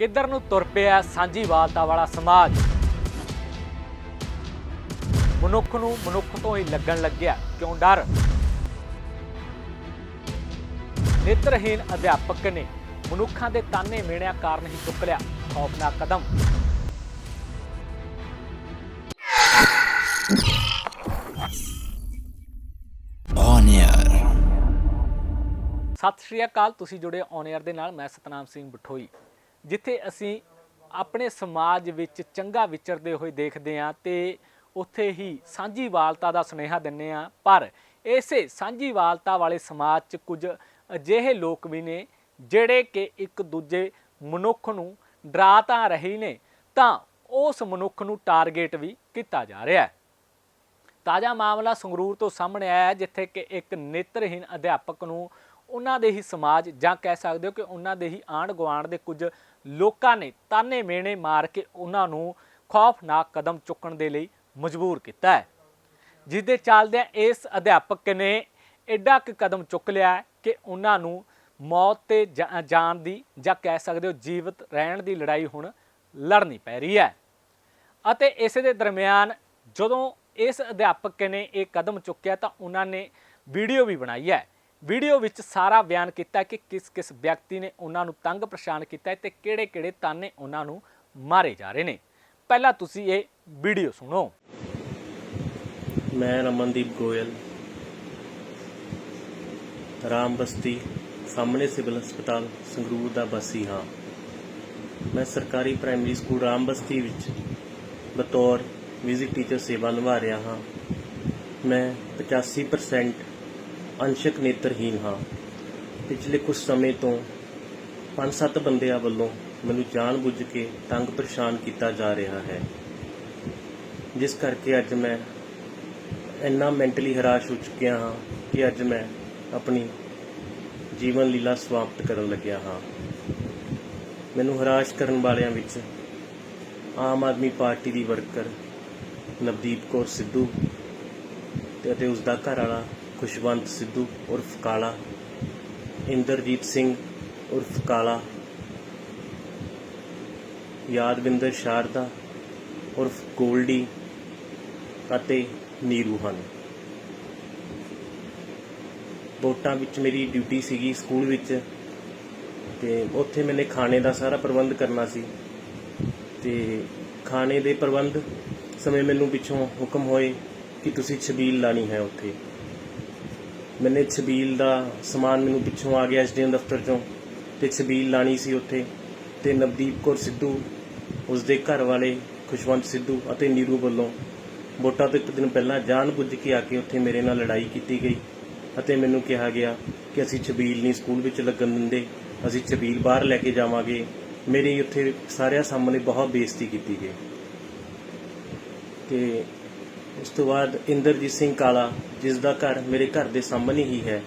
ਕਿੱਧਰ ਨੂੰ ਤੁਰ ਪਿਆ ਸਾਂਝੀਵਾਲਤਾ ਵਾਲਾ ਸਮਾਜ? ਮਨੁੱਖ ਨੂੰ ਮਨੁੱਖ ਤੋਂ ਹੀ ਲੱਗਣ ਲੱਗਿਆ ਕਿਉਂ ਡਰ? ਨੇਤਰਹੀਨ ਅਧਿਆਪਕ ਨੇ ਮਨੁੱਖਾਂ ਦੇ ਤਾਨੇ ਮਿਹਣਿਆਂ ਕਾਰਨ ਹੀ ਚੁੱਕ ਲਿਆ ਖੌਫਨਾਕ ਕਦਮ. ਸਤਿ ਸ਼੍ਰੀ ਅਕਾਲ ਤੁਸੀਂ ਜੁੜੇ ਔਨ 에ਅਰ ਦੇ ਨਾਲ ਮੈਂ ਸਤਨਾਮ ਸਿੰਘ ਬਠੋਈ। ਜਿੱਥੇ ਅਸੀਂ ਆਪਣੇ ਸਮਾਜ ਵਿੱਚ ਚੰਗਾ ਵਿਚਰਦੇ ਹੋਏ ਦੇਖਦੇ ਹਾਂ ਤੇ ਉੱਥੇ ਹੀ ਸਾਂਝੀਵਾਲਤਾ ਦਾ ਸੁਨੇਹਾ ਦਿੰਨੇ ਆ ਪਰ ਇਸੇ ਸਾਂਝੀਵਾਲਤਾ ਵਾਲੇ ਸਮਾਜ 'ਚ ਕੁਝ ਅਜਿਹੇ ਲੋਕ ਵੀ ਨੇ ਜਿਹੜੇ ਕਿ ਇੱਕ ਦੂਜੇ ਮਨੁੱਖ ਨੂੰ ਡਰਾ ਤਾਂ ਰਹੇ ਨੇ ਤਾਂ ਉਸ ਮਨੁੱਖ ਨੂੰ ਟਾਰਗੇਟ ਵੀ ਕੀਤਾ ਜਾ ਰਿਹਾ ਹੈ। ਤਾਜ਼ਾ ਮਾਮਲਾ ਸੰਗਰੂਰ ਤੋਂ ਸਾਹਮਣੇ ਆਇਆ ਹੈ, ਜਿੱਥੇ ਕਿ ਇੱਕ ਨੇਤਰਹੀਨ ਅਧਿਆਪਕ ਨੂੰ ਉਹਨਾਂ ਦੇ ਹੀ ਸਮਾਜ ਜਾਂ ਕਹਿ ਸਕਦੇ ਹੋ ਕਿ ਉਹਨਾਂ ਦੇ ਹੀ ਆਂਢ ਗੁਆਂਢ ਦੇ ਕੁਝ ਲੋਕਾਂ ਨੇ ਤਾਨੇ ਮੇਣੇ ਮਾਰ ਕੇ ਉਹਨਾਂ ਨੂੰ ਖੌਫਨਾਕ ਕਦਮ ਚੁੱਕਣ ਦੇ ਲਈ ਮਜਬੂਰ ਕੀਤਾ ਹੈ। ਜਿਸ ਦੇ ਚੱਲਦਿਆਂ ਇਸ ਅਧਿਆਪਕ ਨੇ ਐਡਾ ਕੁ ਕਦਮ ਚੁੱਕ ਲਿਆ ਕਿ ਉਹਨਾਂ ਨੂੰ ਮੌਤ ਤੇ ਜਾ- ਜਾਨ ਦੀ ਜਾਂ ਕਹਿ ਸਕਦੇ ਹੋ ਜੀਵਤ ਰਹਿਣ ਦੀ ਲੜਾਈ ਹੁਣ ਲੜਨੀ ਪੈ ਰਹੀ ਹੈ। ਅਤੇ ਇਸੇ ਦੇ ਦਰਮਿਆਨ ਜਦੋਂ ਇਸ ਅਧਿਆਪਕ ਨੇ ਇਹ ਕਦਮ ਚੁੱਕਿਆ ਤਾਂ ਉਹਨਾਂ ਨੇ ਵੀਡੀਓ ਵੀ ਬਣਾਈ ਹੈ। ਵੀਡੀਓ ਵਿੱਚ ਸਾਰਾ ਬਿਆਨ ਕੀਤਾ ਕਿ ਕਿਸ ਕਿਸ ਵਿਅਕਤੀ ਨੇ ਉਹਨਾਂ ਨੂੰ ਤੰਗ ਪਰੇਸ਼ਾਨ ਕੀਤਾ ਹੈ ਤੇ ਕਿਹੜੇ-ਕਿਹੜੇ ਤਾਨੇ ਉਹਨਾਂ ਨੂੰ ਮਾਰੇ ਜਾ ਰਹੇ ਨੇ। ਪਹਿਲਾਂ ਤੁਸੀਂ ਇਹ ਵੀਡੀਓ ਸੁਣੋ। ਮੈਂ ਰਮਨਦੀਪ ਗੋਇਲ, ਰਾਮ ਬਸਤੀ, ਸਾਹਮਣੇ ਸਿਵਲ ਹਸਪਤਾਲ, ਸੰਗਰੂਰ ਦਾ ਵਾਸੀ ਹਾਂ। ਮੈਂ ਸਰਕਾਰੀ ਪ੍ਰਾਇਮਰੀ ਸਕੂਲ ਰਾਮ ਬਸਤੀ ਵਿੱਚ ਬਤੌਰ ਵਿਜ਼ਿਟ ਟੀਚਰ ਸੇਵਾ ਨਿਭਾ ਰਿਹਾ ਹਾਂ। ਮੈਂ 85% ਅੰਸ਼ਕ ਨੇਤਰਹੀਨ ਹਾਂ। ਪਿਛਲੇ ਕੁਝ ਸਮੇਂ ਤੋਂ 5-7 ਬੰਦਿਆਂ ਵੱਲੋਂ ਮੈਨੂੰ ਜਾਣਬੁੱਝ ਕੇ ਤੰਗ ਪਰੇਸ਼ਾਨ ਕੀਤਾ ਜਾ ਰਿਹਾ ਹੈ। ਜਿਸ ਕਰਕੇ ਅੱਜ ਮੈਂ ਇੰਨਾ ਮੈਂਟਲੀ ਹਰਾਸ਼ ਹੋ ਚੁੱਕਿਆ ਹਾਂ ਕਿ ਅੱਜ ਮੈਂ ਆਪਣੀ ਜੀਵਨ ਲੀਲਾ ਸਮਾਪਤ ਕਰਨ ਲੱਗਿਆ ਹਾਂ। ਮੈਨੂੰ ਹਰਾਸ਼ ਕਰਨ ਵਾਲਿਆਂ ਵਿੱਚ ਆਮ ਆਦਮੀ ਪਾਰਟੀ ਦੀ ਵਰਕਰ ਨਵਦੀਪ ਕੌਰ ਸਿੱਧੂ ਤੇ ਅਤੇ ਉਸ ਦਾ ਘਰ ਵਾਲਾ ਖੁਸ਼ਵੰਤ ਸਿੱਧੂ ਉਰਫ ਕਾਲਾ, ਇੰਦਰਜੀਤ ਸਿੰਘ ਉਰਫ ਕਾਲਾ, ਯਾਦਵਿੰਦਰ ਸ਼ਾਰਦਾ ਉਰਫ ਗੋਲਡੀ ਅਤੇ ਨੀਰੂ ਹਨ। ਵੋਟਾਂ ਵਿੱਚ ਮੇਰੀ ਡਿਊਟੀ ਸੀਗੀ ਸਕੂਲ ਵਿੱਚ ਤੇ ਉੱਥੇ ਮੈਨੇ ਖਾਣੇ ਦਾ ਸਾਰਾ ਪ੍ਰਬੰਧ ਕਰਨਾ ਸੀ ਤੇ ਖਾਣੇ ਦੇ ਪ੍ਰਬੰਧ ਸਮੇਂ ਮੈਨੂੰ ਪਿੱਛੋਂ ਹੁਕਮ ਹੋਏ ਕਿ ਤੁਸੀਂ ਛਬੀਲ ਲਾਣੀ ਹੈ ਉੱਥੇ। ਮੈਨੇ ਛਬੀਲ ਦਾ ਸਮਾਨ ਮੈਨੂੰ ਪਿੱਛੋਂ ਆ ਗਿਆ ਐਸਡੀਐਮ ਦਫ਼ਤਰ ਚੋਂ ਤੇ ਛਬੀਲ ਲਾਣੀ ਸੀ ਉੱਥੇ ਤੇ ਨਵਦੀਪ ਕੌਰ ਸਿੱਧੂ, ਉਸਦੇ ਘਰ ਵਾਲੇ ਖੁਸ਼ਵੰਤ ਸਿੱਧੂ ਅਤੇ ਨੀਰੂ ਵੱਲੋਂ ਵੋਟਾਂ ਤੋਂ ਇੱਕ ਦਿਨ ਪਹਿਲਾਂ ਜਾਣ ਬੁੱਝ ਕੇ ਆ ਕੇ ਉੱਥੇ ਮੇਰੇ ਨਾਲ ਲੜਾਈ ਕੀਤੀ ਗਈ ਅਤੇ ਮੈਨੂੰ ਕਿਹਾ ਗਿਆ ਕਿ ਅਸੀਂ ਛਬੀਲ ਨਹੀਂ ਸਕੂਲ ਵਿੱਚ ਲੱਗਣ ਦਿੰਦੇ, ਅਸੀਂ ਛਬੀਲ ਬਾਹਰ ਲੈ ਕੇ ਜਾਵਾਂਗੇ। ਮੇਰੀ ਉੱਥੇ ਸਾਰਿਆਂ ਸਾਹਮਣੇ ਬਹੁਤ ਬੇਇੱਜ਼ਤੀ ਕੀਤੀ ਗਈ। ਤੇ ਉਸ ਤੋਂ ਬਾਅਦ ਇੰਦਰਜੀਤ ਸਿੰਘ ਕਾਲਾ ਜਿਸ ਦਾ ਘਰ ਮੇਰੇ ਘਰ ਦੇ ਸਾਹਮਣੇ ਹੀ ਹੈ।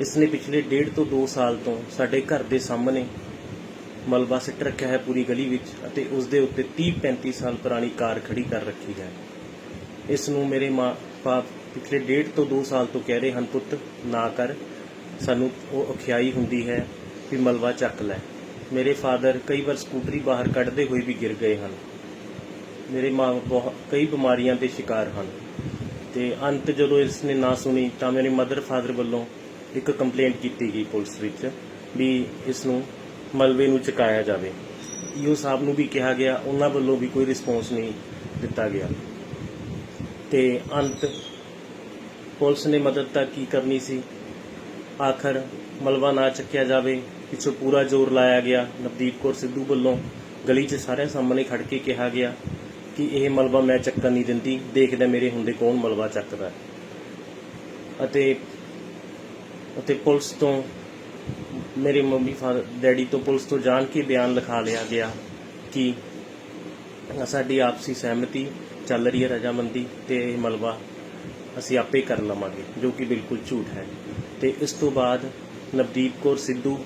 ਇਸ ਨੇ ਪਿਛਲੇ ਡੇਢ ਤੋਂ 2 ਸਾਲ ਤੋਂ ਸਾਡੇ ਘਰ ਦੇ ਸਾਹਮਣੇ ਮਲਬਾ ਸਿੱਟ ਰੱਖਿਆ ਹੈ ਪੂਰੀ ਗਲੀ ਵਿੱਚ ਅਤੇ ਉਸ ਦੇ ਉੱਤੇ 30 35 ਸਾਲ ਪੁਰਾਣੀ ਕਾਰ ਖੜੀ ਕਰ ਰੱਖੀ ਹੈ। ਇਸ ਨੂੰ ਮੇਰੇ ਮਾਂ ਬਾਪ ਪਿਛਲੇ ਡੇਢ ਤੋਂ 2 ਸਾਲ ਤੋਂ ਕਹਿ ਰਹੇ ਹਨ, ਪੁੱਤ, ਨਾ ਕਰ। ਸਾਨੂੰ ਉਹ ਅਖਿਆਈ ਹੁੰਦੀ ਹੈ ਵੀ ਮਲਬਾ ਚੱਕ ਲੈ। ਮੇਰੇ ਫਾਦਰ ਕਈ ਵਾਰ ਸਕੂਟਰੀ ਬਾਹਰ ਕੱਢਦੇ ਹੋਏ ਵੀ ਗਿਰ ਗਏ ਹਨ। ਮੇਰੇ ਮਾਂ ਬਹੁਤ, ਕਈ ਬਿਮਾਰੀਆਂ ਦੇ ਸ਼ਿਕਾਰ ਹਨ। ਤੇ ਅੰਤ ਜਦੋਂ ਇਸ ਨੇ ਨਾ ਸੁਣੀ ਤਾਂ ਮੇਰੇ ਮਦਰ ਫਾਦਰ ਵੱਲੋਂ ਇੱਕ ਕੰਪਲੇਂਟ ਕੀਤੀ ਗਈ ਪੁਲਿਸ ਵਿੱਚ ਵੀ ਇਸ ਨੂੰ ਮਲਬੇ ਨੂੰ ਚੁਕਾਇਆ ਜਾਵੇ। ਈਓ ਸਾਹਿਬ ਨੂੰ ਵੀ ਕਿਹਾ ਗਿਆ, ਉਹਨਾਂ ਵੱਲੋਂ ਵੀ ਕੋਈ ਰਿਸਪੌਂਸ ਨਹੀਂ ਦਿੱਤਾ ਗਿਆ। ਤੇ ਅੰਤ ਪੁਲਿਸ ਨੇ ਮਦਦ ਤਾਂ ਕੀ ਕਰਨੀ ਸੀ? ਆਖਰ ਮਲਬਾ ਨਾ ਚੱਕਿਆ ਜਾਵੇ, ਪਿੱਛੋਂ ਪੂਰਾ ਜ਼ੋਰ ਲਾਇਆ ਗਿਆ। ਨਵਦੀਪ ਕੌਰ ਸਿੱਧੂ ਵੱਲੋਂ ਗਲੀ 'ਚ ਸਾਰਿਆਂ ਸਾਹਮਣੇ ਖੜ ਕੇ ਕਿਹਾ ਗਿਆ ਕਿ ਇਹ ਮਲਬਾ ਮੈਂ ਚੱਕਣ ਨਹੀਂ ਦਿੰਦੀ। ਦੇਖਦਾ ਮੇਰੇ ਹੁੰਦੇ ਕੌਣ ਮਲਬਾ ਚੱਕਦਾ। ਅਤੇ ਅਤੇ ਪੁਲਿਸ ਤੋਂ ਮੇਰੇ ਮੰਮੀ ਫਾਦਰ, ਡੈਡੀ ਤੋਂ ਪੁਲਿਸ ਤੋਂ ਜਾਣ ਕੇ ਬਿਆਨ ਲਿਖਾ ਲਿਆ ਗਿਆ ਕਿ ਸਾਡੀ ਆਪਸੀ ਸਹਿਮਤੀ ਚੱਲ ਰਹੀ ਹੈ ਰਜਾਮੰਦੀ ਤੇ ਇਹ ਮਲਬਾ ਅਸੀਂ ਆਪੇ ਕਰ ਲਵਾਂਗੇ, ਜੋ ਕਿ ਬਿਲਕੁਲ ਝੂਠ ਹੈ। ਤੇ ਇਸ ਤੋਂ ਬਾਅਦ ਨਵਦੀਪ ਕੌਰ ਸਿੱਧੂ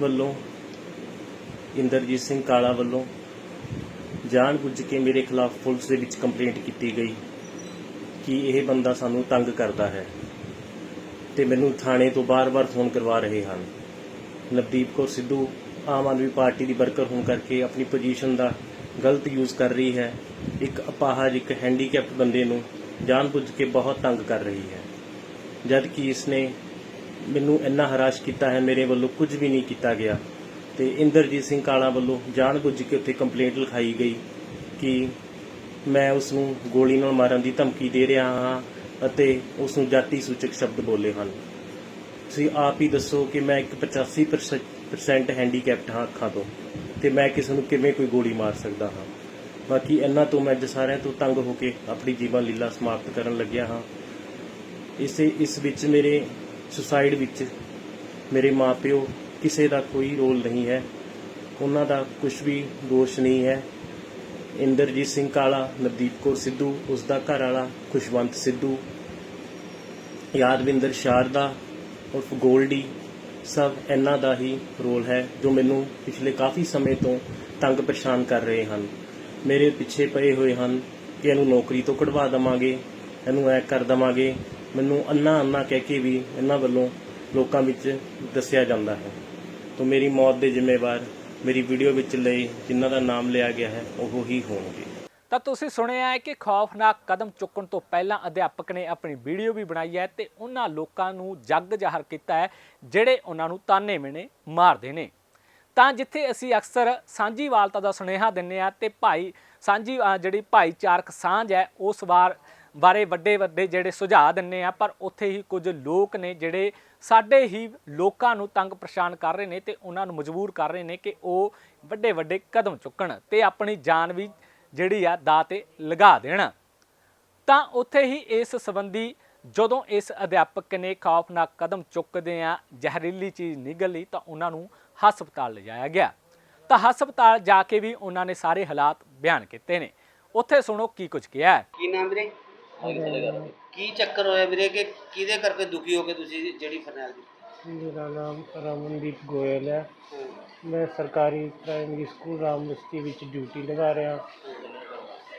ਵੱਲੋਂ, ਇੰਦਰਜੀਤ ਸਿੰਘ ਕਾਲਾ ਵੱਲੋਂ ਜਾਣ ਬੁੱਝ ਕੇ ਮੇਰੇ ਖਿਲਾਫ ਪੁਲਿਸ ਦੇ ਵਿੱਚ ਕੰਪਲੇਂਟ ਕੀਤੀ ਗਈ ਕਿ ਇਹ ਬੰਦਾ ਸਾਨੂੰ ਤੰਗ ਕਰਦਾ ਹੈ ਤੇ ਮੈਨੂੰ ਥਾਣੇ ਤੋਂ ਬਾਰ-ਬਾਰ ਫੋਨ ਕਰਵਾ ਰਹੇ ਹਨ। ਨਵਦੀਪ ਕੌਰ ਸਿੱਧੂ ਆਮ ਆਦਮੀ ਪਾਰਟੀ ਦੀ ਵਰਕਰ ਹੋਣ ਕਰਕੇ ਆਪਣੀ ਪੋਜੀਸ਼ਨ ਦਾ ਗਲਤ ਯੂਜ਼ ਕਰ ਰਹੀ ਹੈ। ਇੱਕ ਅਪਾਹਜ, ਇੱਕ ਹੈਂਡੀਕੈਪਟ ਬੰਦੇ ਨੂੰ ਜਾਣਬੁੱਝ ਕੇ ਬਹੁਤ ਤੰਗ ਕਰ ਰਹੀ ਹੈ। ਜਦ ਕਿ ਇਸਨੇ ਮੈਨੂੰ ਇੰਨਾ ਹਰਾਸ਼ ਕੀਤਾ ਹੈ, ਮੇਰੇ ਵੱਲੋਂ ਕੁਝ ਵੀ ਨਹੀਂ ਕੀਤਾ ਗਿਆ। ਤੇ ਇੰਦਰਜੀਤ ਸਿੰਘ ਕਾਲਾ ਵੱਲੋਂ ਜਾਣਬੁੱਝ ਕੇ ਉੱਥੇ ਕੰਪਲੇਂਟ ਲਿਖਾਈ ਗਈ ਕਿ ਮੈਂ ਉਸ ਨੂੰ ਗੋਲੀ ਨਾਲ ਮਾਰਨ ਦੀ ਧਮਕੀ ਦੇ ਰਿਹਾ ਹਾਂ ਅਤੇ ਉਸ ਨੂੰ ਜਾਤੀ ਸੂਚਕ ਸ਼ਬਦ ਬੋਲੇ ਹਨ। ਤੁਸੀਂ ਆਪ ਹੀ ਦੱਸੋ ਕਿ ਮੈਂ ਇੱਕ 85% ਹੈਂਡੀਕੈਪਟ ਹਾਂ ਅੱਖਾਂ ਤੋਂ ਤੇ ਮੈਂ ਕਿਸੇ ਨੂੰ ਕਿਵੇਂ ਕੋਈ ਗੋਲੀ ਮਾਰ ਸਕਦਾ ਹਾਂ? ਬਾਕੀ ਇਹਨਾਂ ਤੋਂ ਮੈਂ ਅੱਜ ਸਾਰਿਆਂ ਤੋਂ ਤੰਗ ਹੋ ਕੇ ਆਪਣੀ ਜੀਵਨ ਲੀਲਾ ਸਮਾਪਤ ਕਰਨ ਲੱਗਿਆ ਹਾਂ। ਇਸੇ, ਇਸ ਵਿੱਚ ਮੇਰੇ ਸੁਸਾਈਡ ਵਿੱਚ ਮੇਰੇ ਮਾਪਿਓ ਕਿਸੇ ਦਾ ਕੋਈ ਰੋਲ ਨਹੀਂ ਹੈ। ਉਹਨਾਂ ਦਾ ਕੁਝ ਵੀ ਦੋਸ਼ ਨਹੀਂ ਹੈ। ਇੰਦਰਜੀਤ ਸਿੰਘ ਕਾਲਾ, ਨਵਦੀਪ ਕੌਰ ਸਿੱਧੂ ਉਸ ਦਾ ਘਰ ਵਾਲਾ ਖੁਸ਼ਵੰਤ ਸਿੱਧੂ, ਯਾਦਵਿੰਦਰ ਸ਼ਾਰਦਾ, ਉਰਫ ਗੋਲਡੀ, ਸਭ ਇਹਨਾਂ ਦਾ ਹੀ ਰੋਲ ਹੈ, ਜੋ ਮੈਨੂੰ ਪਿਛਲੇ ਕਾਫੀ ਸਮੇਂ ਤੋਂ ਤੰਗ ਪਰੇਸ਼ਾਨ ਕਰ ਰਹੇ ਹਨ। ਮੇਰੇ ਪਿੱਛੇ ਪਏ ਹੋਏ ਹਨ ਕਿ ਇਹਨੂੰ ਨੌਕਰੀ ਤੋਂ ਕਢਵਾ ਦਵਾਂਗੇ, ਇਹਨੂੰ ਐ ਕਰ ਦਵਾਂਗੇ। ਮੈਨੂੰ ਅੰਨਾ ਅੰਨਾ ਕਹਿ ਕੇ ਵੀ ਇਹਨਾਂ ਵੱਲੋਂ ਲੋਕਾਂ ਵਿੱਚ ਦੱਸਿਆ ਜਾਂਦਾ ਹੈ। ਤੋਂ ਮੇਰੀ ਮੌਤ ਦੇ ਜ਼ਿੰਮੇਵਾਰ ਮੇਰੀ ਵੀਡੀਓ ਵਿੱਚ ਲਈ ਜਿਨ੍ਹਾਂ ਦਾ ਨਾਮ ਲਿਆ ਗਿਆ ਹੈ, ਉਹ ਹੀ ਹੋਣਗੇ। ਤਾਂ ਤੁਸੀਂ ਸੁਣਿਆ ਹੈ ਕਿ ਖੌਫਨਾਕ ਕਦਮ ਚੁੱਕਣ ਤੋਂ ਪਹਿਲਾਂ ਅਧਿਆਪਕ ਨੇ ਆਪਣੀ ਵੀਡੀਓ ਵੀ ਬਣਾਈ ਹੈ ਤੇ ਉਹਨਾਂ ਲੋਕਾਂ ਨੂੰ ਜੱਗ ਜ਼ਾਹਰ ਕੀਤਾ ਹੈ, ਜਿਹੜੇ ਉਹਨਾਂ ਨੂੰ ਤਾਨੇ ਮਿਹਣੇ ਮਾਰਦੇ ਨੇ। ਤਾਂ ਜਿੱਥੇ ਅਸੀਂ ਅਕਸਰ ਸਾਂਝੀਵਾਲਤਾ ਦਾ ਸੁਨੇਹਾ ਦਿੰਨੇ ਆ ਤੇ ਭਾਈ ਸਾਂਝੀ ਜਿਹੜੀ ਭਾਈਚਾਰਕ ਸਾਂਝ ਹੈ, ਉਸ ਵਾਰ ਬਾਰੇ ਵੱਡੇ ਵੱਡੇ ਜਿਹੜੇ ਸੁਝਾਅ ਦਿੰਨੇ ਆ, ਪਰ ਉੱਥੇ ਹੀ ਕੁਝ ਲੋਕ ਨੇ ਜਿਹੜੇ ਸਾਡੇ ਹੀ ਲੋਕਾਂ ਨੂੰ ਤੰਗ ਪਰੇਸ਼ਾਨ ਕਰ ਰਹੇ ਨੇ ਤੇ ਉਹਨਾਂ ਨੂੰ ਮਜਬੂਰ ਕਰ ਰਹੇ ਨੇ ਕਿ ਉਹ ਵੱਡੇ ਵੱਡੇ ਕਦਮ ਚੁੱਕਣ ਤੇ ਆਪਣੀ ਜਾਨ ਵੀ ਜਿਹੜੀ ਆ ਦਾ ਤੇ ਲਗਾ ਦੇਣ। ਤਾਂ ਉੱਥੇ ਹੀ ਇਸ ਸੰਬੰਧੀ ਜਦੋਂ ਇਸ ਅਧਿਆਪਕ ਨੇ ਖੌਫਨਾਕ ਕਦਮ ਚੁੱਕਦੇ ਆ ਜ਼ਹਿਰੀਲੀ ਚੀਜ਼ ਨਿਗਲੀ ਤਾਂ ਉਹਨਾਂ ਨੂੰ ਹਸਪਤਾਲ ਲਿਜਾਇਆ ਗਿਆ। ਤਾਂ ਹਸਪਤਾਲ ਜਾ ਕੇ ਵੀ ਉਹਨਾਂ ਨੇ ਸਾਰੇ ਹਾਲਾਤ ਬਿਆਨ ਕੀਤੇ ਨੇ। ਉੱਥੇ ਸੁਣੋ ਕੀ ਕੁਝ ਕਿਹਾ ਕੀ ਨਾਮ ਵੀਰੇ? ਕੀ ਚੱਕਰ ਹੋਇਆ ਵੀਰੇ ਕਿ ਕਿਹਦੇ ਕਰਕੇ ਦੁਖੀ ਹੋ ਕੇ ਤੁਸੀਂ ਜਿਹੜੀ ਫਰਨੈਲ ਦੀ? ਮੇਰਾ ਨਾਮ ਰਮਨਦੀਪ ਗੋਇਲ ਹੈ। ਮੈਂ ਸਰਕਾਰੀ ਪ੍ਰਾਇਮਰੀ ਸਕੂਲ ਰਾਮਬਸਤੀ ਵਿੱਚ ਡਿਊਟੀ ਨਿਭਾ ਰਿਹਾ।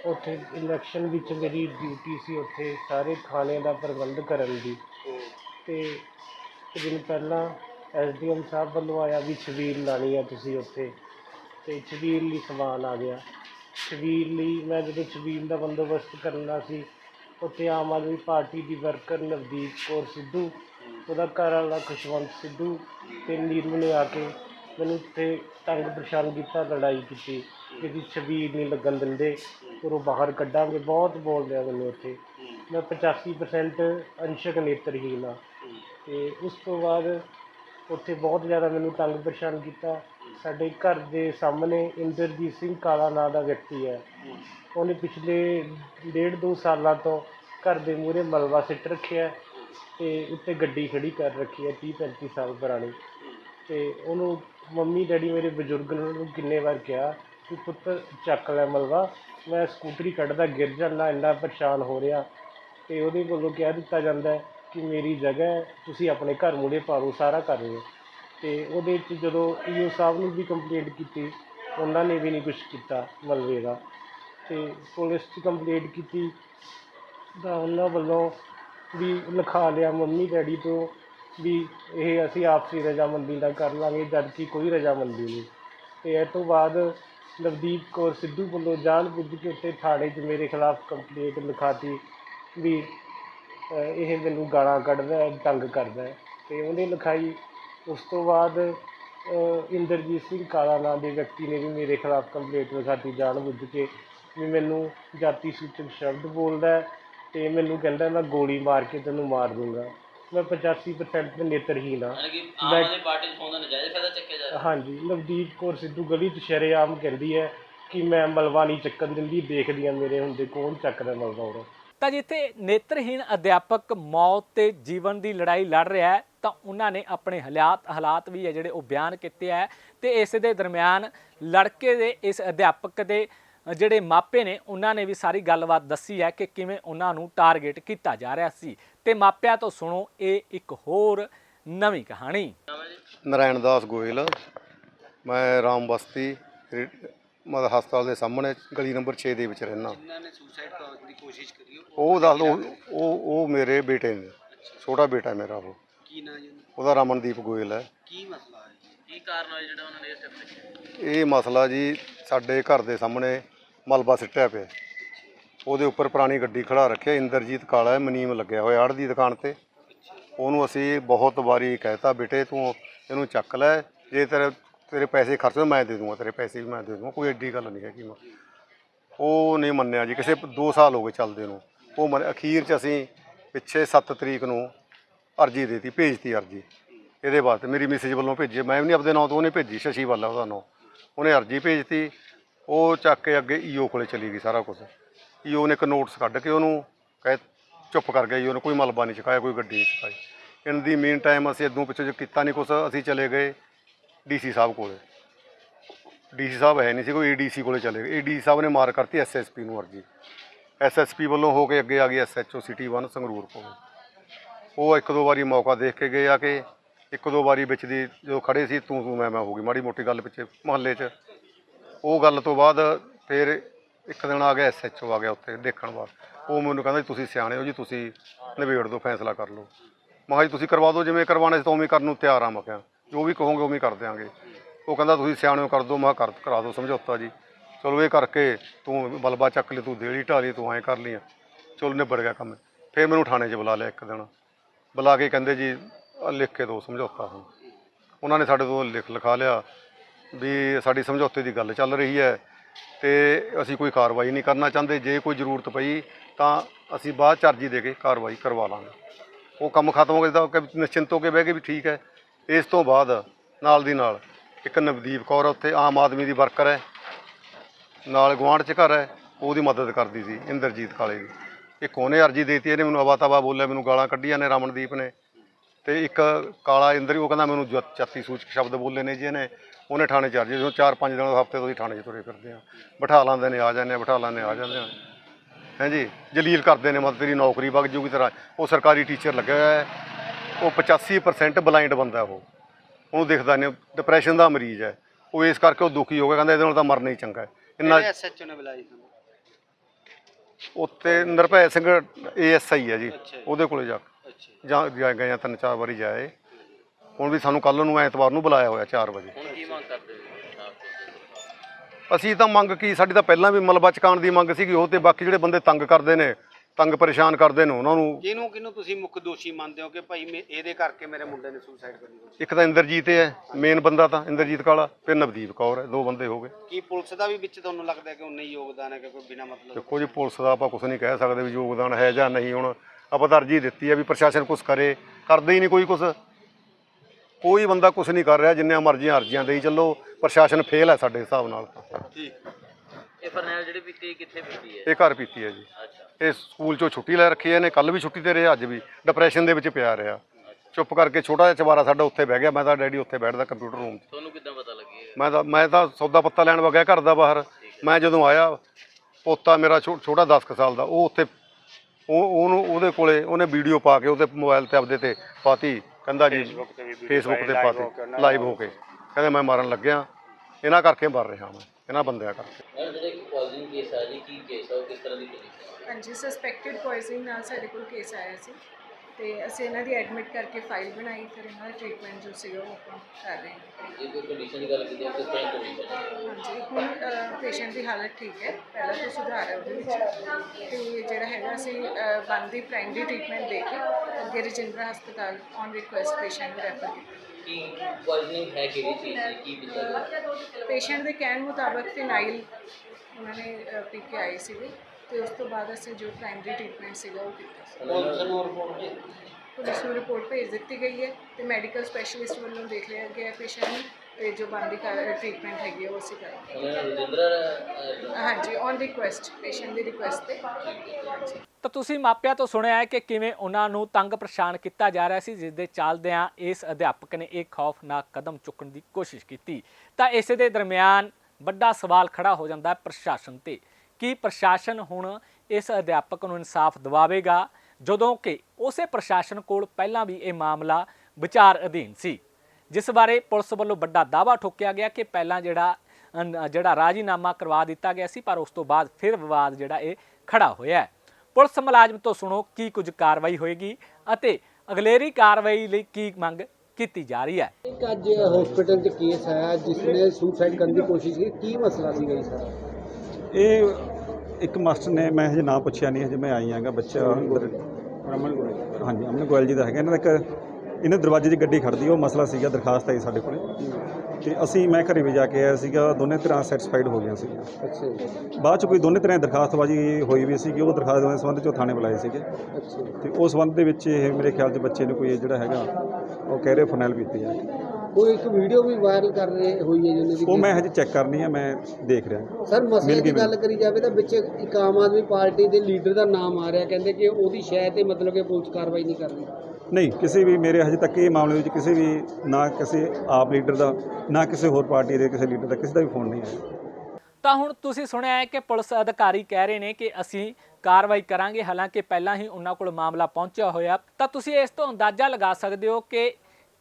ਉੱਥੇ ਇਲੈਕਸ਼ਨ ਵਿੱਚ ਮੇਰੀ ਡਿਊਟੀ ਸੀ ਉੱਥੇ ਸਾਰੇ ਖਾਣੇ ਦਾ ਪ੍ਰਬੰਧ ਕਰਨ ਦੀ। ਤੇ ਇੱਕ ਦਿਨ ਪਹਿਲਾਂ ਐਸਡੀਐਮ ਸਾਹਿਬ ਵੱਲੋਂ ਆਇਆ ਵੀ ਛਬੀਲ ਲਾਣੀ ਆ ਤੁਸੀਂ ਉੱਥੇ। ਤੇ ਛਬੀਲ ਲਈ ਸਮਾਨ ਆ ਗਿਆ। ਛਬੀਲ ਲਈ ਮੈਂ ਜਦੋਂ ਛਬੀਲ ਦਾ ਬੰਦੋਬਸਤ ਕਰਨਾ ਸੀ ਉੱਥੇ ਆਮ ਆਦਮੀ ਪਾਰਟੀ ਦੀ ਵਰਕਰ ਨਵਦੀਪ ਕੌਰ ਸਿੱਧੂ, ਉਹਦਾ ਘਰ ਵਾਲਾ ਖੁਸ਼ਵੰਤ ਸਿੱਧੂ ਤੇ ਨੀਰੂ ਨੇ ਆ ਕੇ ਮੈਨੂੰ ਉੱਥੇ ਤੰਗ ਪਰੇਸ਼ਾਨ ਕੀਤਾ, ਲੜਾਈ ਕੀਤੀ। ਕਿ ਜੀ ਛਬੀਲ ਨਹੀਂ ਲੱਗਣ ਦਿੰਦੇ ਘਰੋਂ ਬਾਹਰ ਕੱਢਾਂਗੇ। ਬਹੁਤ ਬੋਲ ਰਿਹਾ ਮੈਨੂੰ ਉੱਥੇ। ਮੈਂ 85% ਅੰਸ਼ਕ ਨੇਤਰਹੀਨ ਹਾਂ ਤੇ ਉਸ ਤੋਂ ਬਾਅਦ ਉੱਥੇ ਬਹੁਤ ਜ਼ਿਆਦਾ ਮੈਨੂੰ ਤੰਗ ਪਰੇਸ਼ਾਨ ਕੀਤਾ। ਸਾਡੇ ਘਰ ਦੇ ਸਾਹਮਣੇ ਇੰਦਰਜੀਤ ਸਿੰਘ ਕਾਲਾ ਨਾਂ ਦਾ ਵਿਅਕਤੀ ਹੈ। ਉਹਨੇ ਪਿਛਲੇ ਡੇਢ ਦੋ ਸਾਲਾਂ ਤੋਂ ਘਰ ਦੇ ਮੂਹਰੇ ਮਲਬਾ ਸਿੱਟ ਰੱਖਿਆ ਹੈ ਤੇ ਉੱਤੇ ਗੱਡੀ ਖੜੀ ਕਰ ਰੱਖੀ ਹੈ 30 35 ਸਾਲ ਪੁਰਾਣੀ। ਤੇ ਉਹਨੂੰ ਮੰਮੀ ਡੈਡੀ ਮੇਰੇ ਬਜ਼ੁਰਗ ਨੇ ਉਹਨੂੰ ਕਿੰਨੇ ਵਾਰ ਕਿਹਾ ਕਿ ਪੁੱਤ ਚੱਕ ਲੈ ਮਲਵਾ ਮੈਂ ਸਕੂਟਰੀ ਕੱਢਦਾ ਗਿਰ ਜਾਂਦਾ, ਇੰਨਾ ਪਰੇਸ਼ਾਨ ਹੋ ਰਿਹਾ। ਤੇ ਉਹਦੇ ਵੱਲੋਂ ਕਹਿ ਦਿੱਤਾ ਜਾਂਦਾ ਕਿ ਮੇਰੀ ਜਗ੍ਹਾ ਹੈ, ਤੁਸੀਂ ਆਪਣੇ ਘਰ ਮੂਹਰੇ ਪਾਰੋ ਸਾਰਾ ਕਰ ਰਹੇ ਅਤੇ ਉਹਦੇ ਵਿੱਚ ਜਦੋਂ ਈਓ ਸਾਹਿਬ ਨੂੰ ਵੀ ਕੰਪਲੇਂਟ ਕੀਤੀ, ਉਹਨਾਂ ਨੇ ਵੀ ਨਹੀਂ ਕੁਛ ਕੀਤਾ ਮਲਬੇ ਦਾ। ਅਤੇ ਪੁਲਿਸ 'ਚ ਕੰਪਲੇਂਟ ਕੀਤੀ ਤਾਂ ਉਹਨਾਂ ਵੱਲੋਂ ਵੀ ਲਿਖਾ ਲਿਆ ਮੰਮੀ ਡੈਡੀ ਤੋਂ ਵੀ ਇਹ ਅਸੀਂ ਆਪਸੀ ਰਜਾਮੰਦੀ ਨਾਲ ਕਰ ਲਾਂਗੇ ਜਦ ਕਿ ਕੋਈ ਰਜਾਮੰਦੀ ਨਹੀਂ। ਅਤੇ ਇਹ ਤੋਂ ਬਾਅਦ ਨਵਦੀਪ ਕੌਰ ਸਿੱਧੂ ਵੱਲੋਂ ਜਾਣ ਬੁੱਝ ਕੇ ਉੱਤੇ ਥਾਣੇ 'ਚ ਮੇਰੇ ਖਿਲਾਫ ਕੰਪਲੇਂਟ ਲਿਖਾਤੀ ਵੀ ਇਹ ਮੈਨੂੰ ਗਾਲਾਂ ਕੱਢਦਾ ਹੈ ਤੰਗ ਕਰਦਾ ਹੈ। ਤੇ ਉਹਨੇ ਲਿਖਾਈ ਉਸ ਤੋਂ ਬਾਅਦ ਇੰਦਰਜੀਤ ਸਿੰਘ ਕਾਲਾ ਨਾਂ ਦੇ ਵਿਅਕਤੀ ਨੇ ਵੀ ਮੇਰੇ ਖਿਲਾਫ ਕੰਪਲੇਂਟ ਲਿਖਾਤੀ ਜਾਣ ਬੁੱਝ ਕੇ ਵੀ ਮੈਨੂੰ ਜਾਤੀ ਸੂਚਕ ਸ਼ਬਦ ਬੋਲਦਾ ਹੈ ਤੇ ਮੈਨੂੰ ਕਹਿੰਦਾ ਮੈਂ ਗੋਲੀ ਮਾਰ ਕੇ ਤੈਨੂੰ ਮਾਰ ਦੂੰਗਾ। ਮੈਂ 85% ਤੇ ਨੇਤਰਹੀਨ ਹਾਂ। ਯਾਨੀ ਕਿ ਆਮ ਮੈਂ- ਆਦਮੀ ਪਾਰਟੀ ਤੋਂ ਦਾ ਨਜਾਇਜ਼ ਫਾਇਦਾ ਚੱਕਿਆ ਜਾ ਰਿਹਾ। ਹਾਂਜੀ ਨਵਦੀਪ ਕੌਰ ਸਿੱਧੂ ਗਲੀ 'ਚ ਸ਼ਰੇਆਮ ਕਹਿੰਦੀ ਹੈ ਕਿ ਮੈਂ ਮਲਵਾ ਨਹੀਂ ਚੱਕਣ ਦਿੰਦੀ ਦੇਖਦੀ ਆ ਮੇਰੇ ਹੁੰਦੇ ਕੌਣ ਚੱਕਦਾ ਮਲਵਾ ਉਰੋਂ ਤਾਂ ਜਿੱਥੇ ਨੇਤਰਹੀਣ ਅਧਿਆਪਕ ਮੌਤ ਤੇ ਜੀਵਨ ਦੀ ਲੜਾਈ ਲੜ ਰਿਹਾ ਹੈ ਤਾਂ ਉਹਨਾਂ ਨੇ ਆਪਣੇ ਹਾਲਾਤ ਹਾਲਾਤ ਵੀ ਹੈ ਜਿਹੜੇ ਉਹ ਬਿਆਨ ਕੀਤੇ ਹੈ ਤੇ ਇਸ ਦੇ ਦਰਮਿਆਨ ਲੜਕੇ ਦੇ ਇਸ ਅਧਿਆਪਕ ਦੇ ਜਿਹੜੇ ਮਾਪੇ ਨੇ ਉਹਨਾਂ ਨੇ ਵੀ ਸਾਰੀ ਗੱਲਬਾਤ ਦੱਸੀ ਹੈ ਕਿ ਕਿਵੇਂ ਉਹਨਾਂ ਨੂੰ ਟਾਰਗੇਟ ਕੀਤਾ ਜਾ ਰਿਹਾ ਸੀ। ਤੇ ਮਾਪਿਆਂ ਤੋਂ ਸੁਣੋ ਇਹ ਇੱਕ ਹੋਰ ਨਵੀਂ ਕਹਾਣੀ। ਨਰਾਇਣ ਦਾਸ ਗੋਇਲ। ਮੈਂ ਰਾਮ ਬਸਤੀ ਮਤਲਬ ਹਸਪਤਾਲ ਦੇ ਸਾਹਮਣੇ ਗਲੀ ਨੰਬਰ 6 ਦੇ ਵਿੱਚ ਰਹਿਣਾ ਜਿਨ੍ਹਾਂ ਨੇ ਸੁਸਾਈਡ ਕਰਨ ਦੀ ਕੋਸ਼ਿਸ਼ ਕਰੀ ਉਹ ਦੱਸ ਉਹ ਉਹ ਮੇਰੇ ਬੇਟੇ ਨੇ। ਛੋਟਾ ਬੇਟਾ ਮੇਰਾ ਉਹ। ਕੀ ਨਾਂ ਜੀ ਉਹਦਾ? ਉਹਦਾ ਰਮਨਦੀਪ ਗੋਇਲ ਹੈ। ਕੀ ਮਸਲਾ ਹੈ ਜੀ? ਕੀ ਕਾਰਨ ਹੋਇਆ ਜਿਹੜਾ ਉਹਨਾਂ ਨੇ ਇਹ ਸਟੈਪ ਇਹ ਮਸਲਾ ਜੀ ਸਾਡੇ ਘਰ ਦੇ ਸਾਹਮਣੇ ਮਲਬਾ ਸਿੱਟਿਆ ਪਿਆ ਉਹਦੇ ਉੱਪਰ ਪੁਰਾਣੀ ਗੱਡੀ ਖੜਾ ਰੱਖਿਆ। ਇੰਦਰਜੀਤ ਕਾਲਾ ਹੈ ਮਨੀਮ ਲੱਗਿਆ ਹੋਇਆ ਆੜ ਦੀ ਦੁਕਾਨ ਤੇ। ਉਹਨੂੰ ਅਸੀਂ ਬਹੁਤ ਵਾਰੀ ਕਹਿਤਾ ਬੇਟੇ ਤੂੰ ਇਹਨੂੰ ਚੱਕ ਲੈ। ਜੇ ਤੇਰੇ ਤੇਰੇ ਪੈਸੇ ਖਰਚ ਹੋਏ ਮੈਂ ਦੇ ਦੂੰਗਾ। ਤੇਰੇ ਪੈਸੇ ਵੀ ਮੈਂ ਦੇ ਦੂੰਗਾ। ਕੋਈ ਐਡੀ ਗੱਲ ਨਹੀਂ ਹੈਗੀ। ਮੈਂ ਉਹ ਨਹੀਂ ਮੰਨਿਆ ਜੀ। ਕਿਸੇ 2 ਸਾਲ ਹੋ ਗਏ ਚੱਲਦੇ ਨੂੰ। ਉਹ ਮੰਨ- ਅਖੀਰ 'ਚ ਅਸੀਂ ਪਿੱਛੇ 7 ਤਰੀਕ ਨੂੰ ਅਰਜੀ ਦੇਤੀ, ਭੇਜਤੀ ਅਰਜੀ। ਇਹਦੇ ਵਾਸਤੇ ਮੇਰੀ ਮੈਸੇਜ ਵੱਲੋਂ ਭੇਜੀ, ਮੈਂ ਵੀ ਨਹੀਂ ਆਪਦੇ ਨਾਂ ਤੋਂ ਉਹਨੇ ਭੇਜੀ, ਸ਼ਸ਼ੀ ਵਾਲਾ ਉਹਦਾ ਨਾਂ। ਉਹਨੇ ਅਰਜੀ ਭੇਜਤੀ, ਉਹ ਚੱਕ ਕੇ ਅੱਗੇ ਈਓ ਕੋਲੇ ਚਲੀ ਗਈ ਸਾਰਾ ਕੁਝ ਈਓ ਨੇ ਇੱਕ ਨੋਟਿਸ ਕੱਢ ਕੇ ਉਹਨੂੰ ਕਹਿ, ਚੁੱਪ ਕਰ ਗਿਆ ਈਓ ਨੇ, ਕੋਈ ਮਲਬਾ ਨਹੀਂ ਚੁਕਾਇਆ ਕੋਈ ਗੱਡੀ ਨਹੀਂ ਚੁਕਾਈ ਇਨ ਦੀ ਮੇਨ ਟਾਈਮ ਅਸੀਂ ਅੱਗੋਂ ਪਿੱਛੇ ਜੋ ਕੀਤਾ ਨਹੀਂ ਕੁਛ, ਅਸੀਂ ਚਲੇ ਗਏ ਡੀਸੀ ਸਾਹਿਬ ਕੋਲੇ। ਡੀਸੀ ਸਾਹਿਬ ਹੈ ਨਹੀਂ ਸੀ ਕੋਈ ਏਡੀਸੀ ਕੋਲੇ ਚਲੇ ਗਏ। ਏਡੀਸੀ ਸਾਹਿਬ ਨੇ ਮਾਰ ਕਰਤੀ ਐਸਐਸਪੀ ਨੂੰ ਅਰਜੀ। ਐਸਐਸਪੀ ਵੱਲੋਂ ਹੋ ਕੇ ਅੱਗੇ ਆ ਗਈ ਐਸਐਚਓ ਸਿਟੀ 1 ਸੰਗਰੂਰ ਕੋਲ। ਉਹ ਇੱਕ ਦੋ ਵਾਰੀ ਮੌਕਾ ਦੇਖ ਕੇ ਗਏ ਆ ਕਿ ਇੱਕ ਦੋ ਵਾਰੀ ਵਿੱਚ ਦੀ ਜੋ ਖੜੇ ਸੀ, ਤੂੰ ਤੂੰ ਮੈਂ ਮੈਂ ਹੋ ਗਈ, ਮਾੜੀ ਮੋਟੀ ਗੱਲ ਪਿੱਛੇ ਮਹੱਲੇ 'ਚ। ਉਹ ਗੱਲ ਤੋਂ ਬਾਅਦ ਫਿਰ ਇੱਕ ਦਿਨ ਆ ਗਿਆ ਐਸਐਚਓ ਆ ਗਿਆ ਉੱਥੇ ਦੇਖਣ ਵਾਸਤੇ। ਉਹ ਮੈਨੂੰ ਕਹਿੰਦਾ ਜੀ, ਤੁਸੀਂ ਸਿਆਣੇ ਹੋ ਜੀ, ਤੁਸੀਂ ਨਿਬੇੜ ਦਿਓ, ਫੈਸਲਾ ਕਰ ਲਓ। ਮੈਂ ਕਿਹਾ ਜੀ, ਤੁਸੀਂ ਕਰਵਾ ਦਿਓ, ਜਿਵੇਂ ਕਰਵਾਉਣਾ ਸੀ ਤਾਂ ਉਵੇਂ ਕਰਨ ਨੂੰ ਤਿਆਰ ਆ। ਮੈਂ ਕਿਹਾ, ਜੋ ਵੀ ਕਹੋਗੇ ਉਵੇਂ ਕਰ ਦਿਆਂਗੇ। ਉਹ ਕਹਿੰਦਾ, ਤੁਸੀਂ ਸਿਆਣੇ ਹੋ, ਕਰ ਦਿਓ। ਮੈਂ ਕਿਹਾ, ਕਰ, ਕਰਾ ਦਿਓ ਸਮਝੌਤਾ ਜੀ। ਚਲੋ ਇਹ ਕਰਕੇ ਤੂੰ ਬਲਬਾ ਚੱਕ ਲਈ, ਤੂੰ ਦੇਲੀ ਢਾਲੀ, ਤੂੰ ਐਂ ਕਰ ਲਈਆਂ। ਚਲੋ ਨਿਬੜ ਗਿਆ ਕੰਮ। ਫਿਰ ਮੈਨੂੰ ਥਾਣੇ 'ਚ ਬੁਲਾ ਲਿਆ ਇੱਕ ਦਿਨ। ਬੁਲਾ ਕੇ ਕਹਿੰਦੇ ਜੀ, ਆਹ ਲਿਖ ਕੇ ਦਿਓ ਸਮਝੌਤਾ ਹੁਣ। ਉਹਨਾਂ ਨੇ ਸਾਡੇ ਤੋਂ ਲਿਖ ਲਿਖਾ ਲਿਆ ਵੀ ਸਾਡੀ ਸਮਝੌਤੇ ਦੀ ਗੱਲ ਚੱਲ ਰਹੀ ਹੈ ਤੇ ਅਸੀਂ ਕੋਈ ਕਾਰਵਾਈ ਨਹੀਂ ਕਰਨਾ ਚਾਹੁੰਦੇ। ਜੇ ਕੋਈ ਜ਼ਰੂਰਤ ਪਈ ਤਾਂ ਅਸੀਂ ਬਾਅਦ 'ਚ ਅਰਜੀ ਦੇ ਕੇ ਕਾਰਵਾਈ ਕਰਵਾ ਲਾਂਗੇ। ਉਹ ਕੰਮ ਖਤਮ ਹੋ ਗਿਆ ਤਾਂ ਕਿ ਨਿਸ਼ਚਿੰਤ ਹੋ ਕੇ ਬਹਿ ਗਏ ਵੀ ਠੀਕ ਹੈ। ਇਸ ਤੋਂ ਬਾਅਦ ਨਾਲ ਦੀ ਨਾਲ ਇੱਕ ਨਵਦੀਪ ਕੌਰ ਆ ਉੱਥੇ, ਆਮ ਆਦਮੀ ਦੀ ਵਰਕਰ ਹੈ। ਨਾਲ ਗੁਆਂਢ 'ਚ ਘਰ ਹੈ, ਉਹਦੀ ਮਦਦ ਕਰਦੀ ਸੀ, ਇੰਦਰਜੀਤ ਕਾਲੇ ਦੀ। ਇੱਕ ਉਹਨੇ ਅਰਜੀ ਦੇਤੀ, ਇਹਨੇ ਮੈਨੂੰ ਅਵਾ ਤਵਾ ਬੋਲਿਆ, ਮੈਨੂੰ ਗਾਲਾਂ ਕੱਢੀਆਂ ਨੇ ਰਮਨਦੀਪ ਨੇ। ਤੇ ਇੱਕ ਕਾਲਾ ਇੰਦਰ ਉਹ ਕਹਿੰਦਾ ਮੈਨੂੰ ਜਤ- ਜਾਤੀ ਸੂਚਕ ਸ਼ਬਦ ਬੋਲੇ ਨੇ ਜੀ ਇਹਨੇ। ਉਹਨੇ ਥਾਣੇ ਚ ਅਰਜੀ, ਜਦੋਂ ਚਾਰ ਪੰਜ ਦਿਨ ਹਫ਼ਤੇ ਤੋਂ ਅਸੀਂ ਥਾਣੇ 'ਚ ਤੁਰੇ ਫਿਰਦੇ ਆ ਬਿਠਾ ਲਾਂਦੇ ਨੇ ਆ ਜਾਂਦੇ ਆ ਬਿਠਾ ਲਾਂਦੇ ਆ ਜਾਂਦੇ ਆ ਹਾਂਜੀ ਜਲੀਲ ਕਰਦੇ ਨੇ ਮਤਲਬ ਤੇਰੀ ਨੌਕਰੀ ਵਗ ਜੂਗੀ ਤੇਰਾ। ਉਹ ਸਰਕਾਰੀ ਟੀਚਰ ਲੱਗਿਆ ਹੋਇਆ ਹੈ। ਉਹ 85% ਬਲਾਈਂਡ ਬੰਦਾ ਉਹ। ਉਹਨੂੰ ਦਿਖਦਾ ਨਹੀਂ ਡਿਪਰੈਸ਼ਨ ਦਾ ਮਰੀਜ਼ ਹੈ। ਉਹ ਇਸ ਕਰਕੇ ਉਹ ਦੁਖੀ ਹੋ ਗਿਆ, ਕਹਿੰਦਾ ਇਹਦੇ ਨਾਲ ਤਾਂ ਮਰਨਾ ਹੀ ਚੰਗਾ ਹੈ। ਇੰਨਾ ਐਸਐਚਓ ਨੇ ਬੁਲਾਈ ਤੁਹਾਨੂੰ? ਉੱਤੇ ਨਿਰਭੈ ਸਿੰਘ ਏਐਸਆਈ ਹੈ ਜੀ। ਉਹਦੇ ਕੋਲੇ ਜਾ ਜਾ। ਜਾ ਗਏ ਆ ਤਿੰਨ ਚਾਰ ਵਾਰੀ ਜਾਏ। ਹੁਣ ਵੀ ਸਾਨੂੰ ਕੱਲ ਨੂੰ ਐਤਵਾਰ ਨੂੰ ਬੁਲਾਇਆ ਹੋਇਆ 4 ਵਜੇ। ਹੁਣ ਕੀ ਮੰਗ ਕਰਦੇ ਹੋ ਅਸੀਂ ਤਾਂ ਮੰਗ ਕੀ ਸਾਡੀ ਤਾਂ ਪਹਿਲਾਂ ਵੀ ਮਲਬਾ ਚਕਾਉਣ ਦੀ ਮੰਗ ਸੀਗੀ ਉਹ ਤੇ ਬਾਕੀ ਜਿਹੜੇ ਬੰਦੇ ਤੰਗ ਕਰਦੇ ਨੇ ਤੰਗ ਪਰੇਸ਼ਾਨ ਕਰਦੇ ਨੇ ਉਹਨਾਂ ਨੂੰ। ਕਿਹਨੂੰ ਕਿਹਨੂੰ ਤੁਸੀਂ ਮੁੱਖ ਦੋਸ਼ੀ ਮੰਨਦੇ ਹੋ ਕਿ ਭਾਈ ਮੇ- ਇਹਦੇ ਕਰਕੇ ਮੇਰੇ ਮੁੰਡੇ ਨੇ ਸੁਸਾਈਡ ਕਰ ਲਈ ਇੱਕ ਤਾਂ ਇੰਦਰਜੀਤ ਹੈ ਮੇਨ ਬੰਦਾ ਤਾਂ ਇੰਦਰਜੀਤ ਕਾਲਾ ਫਿਰ ਨਵਦੀਪ ਕੌਰ ਹੈ ਦੋ ਬੰਦੇ ਹੋ ਗਏ। ਕੀ ਪੁਲਿਸ ਦਾ ਵੀ ਵਿੱਚ ਤੁਹਾਨੂੰ ਲੱਗਦਾ ਹੈ ਕਿ ਉਨਾ ਹੀ ਯੋਗਦਾਨ ਹੈ ਕਿ ਕੋਈ ਬਿਨਾ ਮਤਲਬ? ਦੇਖੋ ਜੀ ਪੁਲਿਸ ਦਾ ਆਪਾਂ ਕੁਝ ਨਹੀਂ ਕਹਿ ਸਕਦੇ ਵੀ ਯੋਗਦਾਨ ਹੈ ਜਾਂ ਨਹੀਂ। ਹੁਣ ਆਪਾਂ ਤਾਂ ਅਰਜੀ ਦਿੱਤੀ ਹੈ ਵੀ ਪ੍ਰਸ਼ਾਸਨ ਕੁਝ ਕਰੇ ਕਰਦੇ ਹੀ ਨਹੀਂ ਕੋਈ ਕੁਝ ਕੋਈ ਬੰਦਾ ਕੁਝ ਨਹੀਂ ਕਰ ਰਿਹਾ ਜਿੰਨੀਆਂ ਮਰਜ਼ੀਆਂ ਅਰਜ਼ੀਆਂ ਦੇਈ ਚੱਲੋ ਪ੍ਰਸ਼ਾਸਨ ਫੇਲ ਹੈ ਸਾਡੇ ਹਿਸਾਬ ਨਾਲ। ਤਾਂ ਇਹ ਫਰਨੈਲ ਜਿਹੜੀ ਪੀਤੀ ਕਿੱਥੇ ਪੀਤੀ ਹੈ? ਇਹ ਘਰ ਪੀਤੀ ਹੈ ਜੀ। ਅੱਛਾ। ਇਹ ਸਕੂਲ ਚੋਂ ਛੁੱਟੀ ਲੈ ਰੱਖੀ ਹੈ ਇਹਨੇ ਕੱਲ ਵੀ ਛੁੱਟੀ ਤੇ ਰਿਹਾ ਅੱਜ ਵੀ। ਡਿਪਰੈਸ਼ਨ ਦੇ ਵਿੱਚ ਪਿਆ ਰਿਹਾ। ਚੁੱਪ ਕਰਕੇ ਛੋਟਾ ਜਿਹਾ ਚਵਾਰਾ ਸਾਡਾ ਉੱਥੇ ਬਹਿ ਗਿਆ ਮੈਂ ਤਾਂ ਡੈਡੀ ਉੱਥੇ ਬੈਠਦਾ ਕੰਪਿਊਟਰ ਰੂਮ 'ਚ। ਤੁਹਾਨੂੰ ਕਿੱਦਾਂ ਪਤਾ ਲੱਗੀ ਮੈਂ ਤਾਂ ਮੈਂ ਤਾਂ ਸੌਦਾ ਪੱਤਾ ਲੈਣ ਵਗਿਆ ਘਰ ਦਾ ਬਾਹਰ। ਮੈਂ ਜਦੋਂ ਆਇਆ ਪੋਤਾ ਮੇਰਾ ਛੋ- ਛੋਟਾ 10 ਕੁ ਸਾਲ ਦਾ ਉਹ ਉੱਥੇ ਉਹ ਉਹਨੂੰ ਉਹਦੇ ਕੋਲੇ ਉਹਨੇ ਵੀਡੀਓ ਪਾ ਕੇ ਉਹਦੇ ਮੋਬਾਈਲ ਤੇ ਆਪਦੇ ਤੇ ਪਾਤੀ। ਕਹਿੰਦਾ ਜੀ ਫੇਸਬੁੱਕ ਤੇ ਪਾਤੀ ਲਾਈਵ ਹੋ ਕੇ। ਕਹਿੰਦੇ ਮੈਂ ਮਾਰਨ ਲੱਗਿਆ। ਇਹਨਾਂ ਕਰਕੇ ਮਰ ਰਿਹਾ ਮੈਂ ਇਹਨਾਂ ਬੰਦਿਆਂ ਕਰਕੇ। ਜਿਹੜੇ ਪੋਇਜ਼ਨਿੰਗ ਕੇਸ ਆ ਜੀ ਕੀ ਕੇਸ ਆ ਉਹ ਕਿਸ ਤਰ੍ਹਾਂ ਦੀ ਕੰਡੀਸ਼ਨ ਹਾਂਜੀ ਸਸਪੈਕਟਡ ਪੋਇਜ਼ਨਿੰਗ ਨਾਲ ਸਾਡੇ ਕੋਲ ਕੇਸ ਆਇਆ ਸੀ ਤੇ ਅਸੀਂ ਇਹਨਾਂ ਦੀ ਐਡਮਿਟ ਕਰਕੇ ਫਾਈਲ ਬਣਾਈ ਫਿਰ ਇਹਨਾਂ ਦਾ ਟ੍ਰੀਟਮੈਂਟ ਜੋ ਸੀਗਾ ਉਹ ਆਪਾਂ ਕਰ ਰਹੇ ਹਾਂ। ਜੇ ਕੋਈ ਕੰਡੀਸ਼ਨ ਦੀ ਗੱਲ ਕੀਤੀ ਹੈ ਕਿਸ ਤਰ੍ਹਾਂ ਹਾਂਜੀ ਹੁਣ ਪੇਸ਼ੈਂਟ ਦੀ ਹਾਲਤ ਠੀਕ ਹੈ ਪਹਿਲਾਂ ਤੋਂ ਸੁਧਾਰ ਹੈ ਉਹਦੇ ਵਿੱਚ। ਤੇ ਜਿਹੜਾ ਹੈਗਾ ਅਸੀਂ ਅਹ, ਬਣਦੀ ਪ੍ਰਾਇਮਰੀ ਟ੍ਰੀਟਮੈਂਟ ਦੇ ਕੇ ਅੱਗੇ ਰਜਿੰਦਰਾ ਹਸਪਤਾਲ ਔਨ ਰਿਕੁਐਸਟ ਪੇਸ਼ੈਂਟ ਨੂੰ ਰੈਫਰ ਕੀਤਾ। ਕੀ ਪੋਇਜ਼ਨਿੰਗ ਹੈ ਕਿਹੜੀ ਚੀਜ਼ ਦੀ? ਕੀ ਪੀਤਾ ਪੇਸ਼ੈਂਟ ਦੇ ਕਹਿਣ ਮੁਤਾਬਕ ਫਿਨਾਈਲ ਉਹਨਾਂ ਨੇ ਅਹ, ਪੀ ਕੇ ਆਏ ਸੀਗੇ। ਤੇ ਉਸ ਤੋਂ ਬਾਅਦ ਅਸੀਂ ਜੋ ਪ੍ਰਾਇਮਰੀ ਟ੍ਰੀਟਮੈਂਟ ਸੀਗਾ ਉਹ ਕੀਤਾ ਸੀ। ਪੁਲਿਸ ਨੂੰ ਰਿਪੋਰਟ ਪੁਲਿਸ ਨੂੰ ਰਿਪੋਰਟ ਭੇਜ ਦਿੱਤੀ ਗਈ ਹੈ ਤੇ ਮੈਡੀਕਲ ਸਪੈਸ਼ਲਿਸਟ ਵੱਲੋਂ ਦੇਖ ਲਿਆ ਗਿਆ ਪੇਸ਼ੈਂਟ ਨੂੰ ਤੇ ਜੋ ਬੰਦੀ ਟ੍ਰੀਟਮੈਂਟ ਹੈਗੀ ਹੈ ਉਹ ਅਸੀਂ ਕਰਾਂਗੇ। ਹਾਂਜੀ ਔਨ ਰਿਕੁਐਸਟ ਪੇਸ਼ੈਂਟ ਦੀ ਰਿਕੁਐਸਟ ਤੇ। ਤਾਂ ਤੁਸੀਂ ਮਾਪਿਆਂ ਤੋਂ ਸੁਣਿਆ ਹੈ ਕਿ ਕਿਵੇਂ ਉਹਨਾਂ ਨੂੰ ਤੰਗ ਪਰੇਸ਼ਾਨ ਕੀਤਾ ਜਾ ਰਿਹਾ ਸੀ ਜਿਸ ਦੇ ਚੱਲਦਿਆਂ ਇਸ ਅਧਿਆਪਕ ਨੇ ਇਹ ਖੌਫਨਾਕ ਕਦਮ ਚੁੱਕਣ ਦੀ ਕੋਸ਼ਿਸ਼ ਕੀਤੀ। ਤਾਂ ਇਸੇ ਦੇ ਦਰਮਿਆਨ ਵੱਡਾ ਸਵਾਲ ਖੜਾ ਹੋ ਜਾਂਦਾ ਹੈ ਪ੍ਰਸ਼ਾਸਨ ਤੇ। ਕੀ ਪ੍ਰਸ਼ਾਸਨ ਹੁਣ ਇਸ ਅਧਿਆਪਕ ਨੂੰ ਇਨਸਾਫ ਦਿਵਾਵੇਗਾ ਜਦੋਂ ਕਿ ਉਸੇ ਪ੍ਰਸ਼ਾਸਨ ਕੋਲ ਪਹਿਲਾਂ ਵੀ ਇਹ ਮਾਮਲਾ ਵਿਚਾਰ ਅਧੀਨ ਸੀ। ਜਿਸ ਬਾਰੇ ਪੁਲਿਸ ਵੱਲੋਂ ਵੱਡਾ ਦਾਅਵਾ ਠੋਕਿਆ ਗਿਆ ਕਿ ਪਹਿਲਾਂ ਜਿਹੜਾ ਜਿਹੜਾ ਰਾਜੀਨਾਮਾ ਕਰਵਾ ਦਿੱਤਾ ਗਿਆ ਸੀ ਪਰ ਉਸ ਤੋਂ ਬਾਅਦ ਫਿਰ ਵਿਵਾਦ ਜਿਹੜਾ ਇਹ ਖੜਾ ਹੋਇਆ ਹੈ। ਪੁਲਿਸ ਮੁਲਾਜ਼ਮ ਤੋਂ ਸੁਣੋ ਕੀ ਕੁਝ ਕਾਰਵਾਈ ਹੋਏਗੀ ਅਤੇ ਅਗਲੇਰੀ ਕਾਰਵਾਈ ਲਈ ਕੀ ਮੰਗ ਕੀਤੀ ਜਾ ਰਹੀ ਹੈ। ਇੱਕ ਅੱਜ ਹਸਪੀਟਲ 'ਚ ਕੇਸ ਆਇਆ ਜਿਸ ਨੇ ਸੁਸਾਈਡ ਕਰਨ ਦੀ ਕੋਸ਼ਿਸ਼ ਕੀਤੀ। ਕੀ ਮਸਲਾ ਸੀਗਾ ਜੀ ਸਰ? ਇਹ ਇੱਕ ਮਾਸਟਰ ਨੇ ਮੈਂ ਹਜੇ ਨਾਂ ਪੁੱਛਿਆ ਨਹੀਂ ਹਜੇ ਮੈਂ ਆਈ ਆਂਗਾ ਬੱਚਾ ਅੰਦਰ ਰਮਨ ਗੋਇਲ ਹਾਂਜੀ ਅਮਨ ਗੋਇਲ ਜੀ ਦਾ ਹੈਗਾ ਇਹਨਾਂ ਦਾ ਇੱਕ ਇਹਨਾਂ ਦਰਵਾਜ਼ੇ 'ਚ ਗੱਡੀ ਖੜਦੀ ਉਹ ਮਸਲਾ ਸੀਗਾ ਦਰਖਾਸਤ ਆਈ ਸਾਡੇ ਕੋਲੇ। ਤੇ ਅਸੀਂ ਮੈਂ ਘਰੇ ਵੀ ਜਾ ਕੇ ਆਇਆ ਸੀਗਾ ਦੋਨੇ ਤਰ੍ਹਾਂ ਸੈਟੀਸਫਾਈਡ ਹੋ ਗਈਆਂ ਸੀਗੀਆਂ। ਅੱਛਾ ਜੀ। ਬਾਅਦ ਚ ਕੋਈ ਦੋਨੇ ਤਰ੍ਹਾਂ ਦਰਖਾਸਤਬਾਜ਼ੀ ਹੋਈ ਵੀ ਸੀਗੀ ਉਹ ਦਰਖਾਸਤ ਦੇ ਸੰਬੰਧ ਚ ਥਾਣੇ ਬੁਲਾਏ ਸੀਗੇ। ਅੱਛਾ ਤੇ ਉਸ ਸੰਬੰਧ ਦੇ ਵਿੱਚ ਇਹ ਮੇਰੇ ਖਿਆਲ 'ਚ ਬੱਚੇ ਨੇ ਕੋਈ ਜਿਹੜਾ ਹੈਗਾ ਉਹ ਕਹਿ ਰਹੇ ਫਰਨੈਲ ਪੀਤੀ ਆ। ਕੋਈ ਇੱਕ ਵੀਡੀਓ ਵੀ ਵਾਇਰਲ ਕਰ ਰਹੇ ਹੋਈ ਹੈ ਜੀ ਉਹਨਾਂ ਦੀ ਉਹ ਮੈਂ ਹਜੇ ਚੈੱਕ ਕਰਨੀ ਆ ਮੈਂ ਦੇਖ ਰਿਹਾ। ਸਰ ਮਸਲੇ ਦੀ ਗੱਲ ਕਰੀ ਜਾਵੇ ਤਾਂ ਵਿੱਚ ਇੱਕ ਆਮ ਆਦਮੀ ਪਾਰਟੀ ਦੇ ਲੀਡਰ ਦਾ ਨਾਮ ਆ ਰਿਹਾ ਕਹਿੰਦੇ ਕਿ ਉਹਦੀ ਸ਼ਾਇਦ ਤੇ ਮਤਲਬ ਕਿ ਪੁਲਿਸ ਕਾਰਵਾਈ ਨਹੀਂ ਕਰ ਰਹੀ। ਨਹੀਂ ਕਿਸੇ ਵੀ ਮੇਰੇ ਹਜੇ ਤੱਕ ਇਹ ਮਾਮਲੇ ਵਿੱਚ ਕਿਸੇ ਵੀ ਨਾ ਕਿਸੇ ਆਪ ਲੀਡਰ ਦਾ ਨਾ ਕਿਸੇ ਹੋਰ ਪਾਰਟੀ ਦੇ ਕਿਸੇ ਲੀਡਰ ਦਾ ਕਿਸੇ ਦਾ ਵੀ ਫੋਨ ਨਹੀਂ ਆਇਆ। ਤਾਂ ਹੁਣ ਤੁਸੀਂ ਸੁਣਿਆ ਹੈ ਕਿ ਪੁਲਿਸ ਅਧਿਕਾਰੀ ਕਹਿ ਰਹੇ ਨੇ ਕਿ ਅਸੀਂ ਕਾਰਵਾਈ ਕਰਾਂਗੇ ਹਾਲਾਂਕਿ ਪਹਿਲਾਂ ਹੀ ਉਹਨਾਂ ਕੋਲ ਮਾਮਲਾ ਪਹੁੰਚਿਆ ਹੋਇਆ। ਤਾਂ ਤੁਸੀਂ ਇਸ ਤੋਂ ਅੰਦਾਜ਼ਾ ਲਗਾ ਸਕਦੇ ਹੋ ਕਿ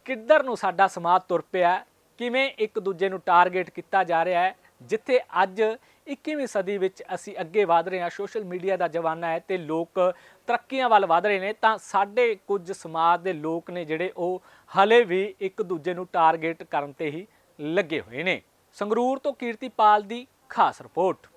ਕਿੱਧਰ ਨੂੰ ਸਾਡਾ ਸਮਾਜ ਤੁਰ ਪਿਆ ਕਿਵੇਂ ਇੱਕ ਦੂਜੇ ਨੂੰ ਟਾਰਗੇਟ ਕੀਤਾ ਜਾ ਰਿਹਾ ਹੈ? ਜਿੱਥੇ ਅੱਜ 21ਵੀਂ ਸਦੀ ਵਿੱਚ ਅਸੀਂ ਅੱਗੇ ਵਧ ਰਹੇ ਹਾਂ, ਸੋਸ਼ਲ ਮੀਡੀਆ ਦਾ ਜ਼ਮਾਨਾ ਹੈ ਤੇ ਲੋਕ ਤਰੱਕੀਆਂ ਵੱਲ ਵਧ ਰਹੇ ਨੇ, ਤਾਂ ਸਾਡੇ ਕੁਝ ਸਮਾਜ ਦੇ ਲੋਕ ਨੇ ਜਿਹੜੇ ਉਹ ਹਲੇ ਵੀ ਇੱਕ ਦੂਜੇ ਨੂੰ ਟਾਰਗੇਟ ਕਰਨ ਤੇ ਹੀ ਲੱਗੇ ਹੋਏ ਨੇ। ਸੰਗਰੂਰ ਤੋਂ ਕੀਰਤੀਪਾਲ ਦੀ ਖਾਸ ਰਿਪੋਰਟ।